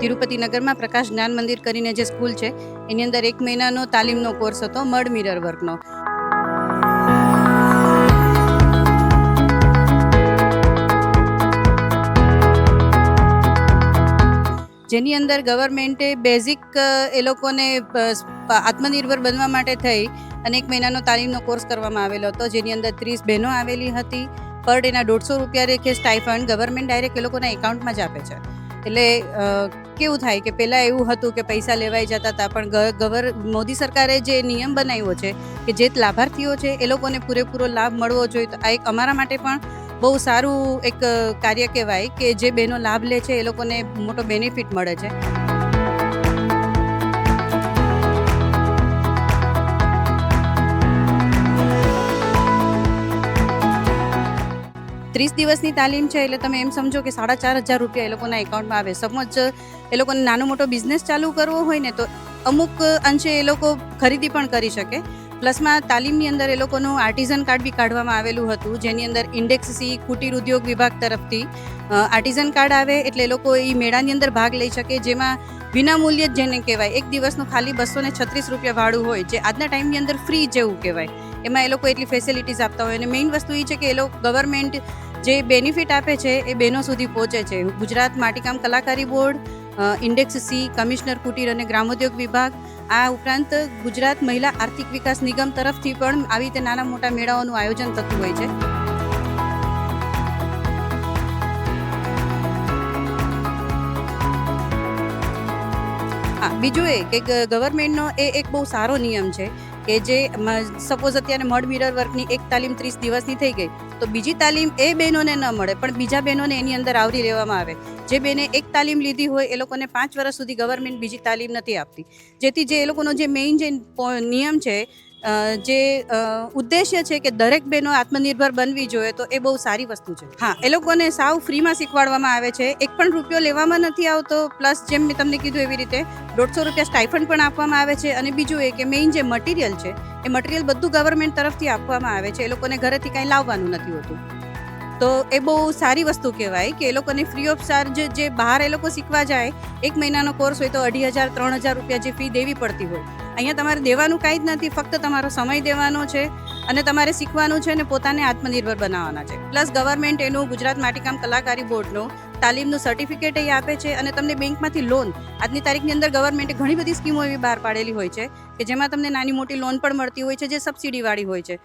તિરુપતિ નગરમાં પ્રકાશ જ્ઞાન મંદિર કરીને જે સ્કૂલ છે, એની અંદર એક મહિનાનો તાલીમનો કોર્સ હતો, મડ મિરર વર્કનો. જેની અંદર ગવર્મેન્ટે બેઝિક એ લોકોને આત્મનિર્ભર બનવા માટે થઈ અને એક મહિનાનો તાલીમનો કોર્સ કરવામાં આવેલો હતો, જેની અંદર ત્રીસ બહેનો આવેલી હતી. પર ડેના દોઢસો રૂપિયા રેખે સ્ટાઇફંડ ગવર્મેન્ટ ડાયરેક્ટ એ લોકોના એકાઉન્ટમાં જ આપે છે. એટલે કેવું થાય કે પહેલાં એવું હતું કે પૈસા લેવાઈ જતા હતા પણ ગવર, મોદી સરકારે જે નિયમ બનાવ્યો છે કે જે લાભાર્થીઓ છે એ લોકોને પૂરેપૂરો લાભ મળવો જોઈએ, તો આ એક અમારા માટે પણ બહુ સારું એક કાર્ય કહેવાય કે જે બહેનો લાભ લે છે એ લોકોને મોટો બેનિફિટ મળે છે. ત્રીસ દિવસની તાલીમ છે, એટલે તમે એમ સમજો કે સાડા ચાર હજાર રૂપિયા એ લોકોના એકાઉન્ટમાં આવે. સમજ એ લોકોને નાનો મોટો બિઝનેસ ચાલુ કરવો હોય ને તો અમુક અંશે એ લોકો ખરીદી પણ કરી શકે. પ્લસમાં તાલીમની અંદર એ લોકોનું આર્ટિઝન કાર્ડ બી કાઢવામાં આવેલું હતું, જેની અંદર ઇન્ડેક્સ સી, કુટીર ઉદ્યોગ વિભાગ તરફથી આર્ટિઝન કાર્ડ આવે, એટલે એ લોકો એ મેળાની અંદર ભાગ લઈ શકે, જેમાં વિના મૂલ્યે જ જેને કહેવાય. એક દિવસનું ખાલી બસો ને છત્રીસ રૂપિયા ભાડું હોય, જે આજના ટાઈમની અંદર ફ્રી જેવું કહેવાય. એમાં એ લોકો એટલી ફેસિલિટીઝ આપતા હોય. અને મેઇન વસ્તુ એ છે કે એ લોકો ગવર્મેન્ટ જે બેનિફિટ આપે છે એ બહેનો સુધી પહોંચે છે. ગુજરાત માટીકામ કલાકારી બોર્ડ ઇન્ડેક્સ સી કમિશનર કુટીર અને ગ્રામોદ્યોગ વિભાગ, આ ઉપરાંત ગુજરાત મહિલા આર્થિક વિકાસ નિગમ તરફથી પણ આવી રીતે નાના મોટા મેળાઓનું આયોજન થતું હોય છે. બીજું એ કે ગવર્મેન્ટનો એ એક બહુ સારો નિયમ છે કે જે સપોઝ અત્યારે મડ મિરર વર્કની એક તાલીમ ત્રીસ દિવસની થઈ ગઈ, તો બીજી તાલીમ એ બહેનોને ન મળે, પણ બીજા બહેનોને એની અંદર આવરી લેવામાં આવે. જે બેને એક તાલીમ લીધી હોય, એ લોકોને પાંચ વર્ષ સુધી ગવર્મેન્ટ બીજી તાલીમ નથી આપતી. જેથી જે એ લોકોનો જે મેઇન જે નિયમ છે જે ઉદ્દેશ્ય છે કે દરેક બહેનો આત્મનિર્ભર બનવી જોઈએ, તો એ બહુ સારી વસ્તુ છે. હા, એ લોકોને સાવ ફ્રીમાં શીખવાડવામાં આવે છે. એક પણ રૂપિયો લેવામાં નથી આવતો, પ્લસ જેમ મેં તમને કીધું એવી રીતે દોઢસો રૂપિયા સ્ટાઇફંડ પણ આપવામાં આવે છે. અને બીજું એ કે મેઇન જે મટીરિયલ છે, એ મટીરિયલ બધું ગવર્મેન્ટ તરફથી આપવામાં આવે છે. એ લોકોને ઘરેથી કાંઈ લાવવાનું નથી હોતું. તો એ બહુ સારી વસ્તુ કહેવાય કે એ લોકોને ફ્રી ઓફ ચાર્જ જે બહાર એ લોકો શીખવા જાય, એક મહિનાનો કોર્સ હોય તો અઢી હજાર, ત્રણ હજાર રૂપિયા જે ફી દેવી પડતી હોય. અહીંયા તમારે દેવાનું કાંઈ જ નથી, ફક્ત તમારો સમય દેવાનો છે અને તમારે શીખવાનું છે અને પોતાને આત્મનિર્ભર બનાવવાના છે. પ્લસ ગવર્મેન્ટ એનું, ગુજરાત માટીકામ કલાકારી બોર્ડનું તાલીમનું સર્ટિફિકેટ એ આપે છે અને તમને બેંકમાંથી લોન આજની તારીખની અંદર ગવર્મેન્ટે ઘણી બધી સ્કીમો એવી બહાર પાડેલી હોય છે કે જેમાં તમને નાની મોટી લોન પણ મળતી હોય છે, જે સબસિડીવાળી હોય છે.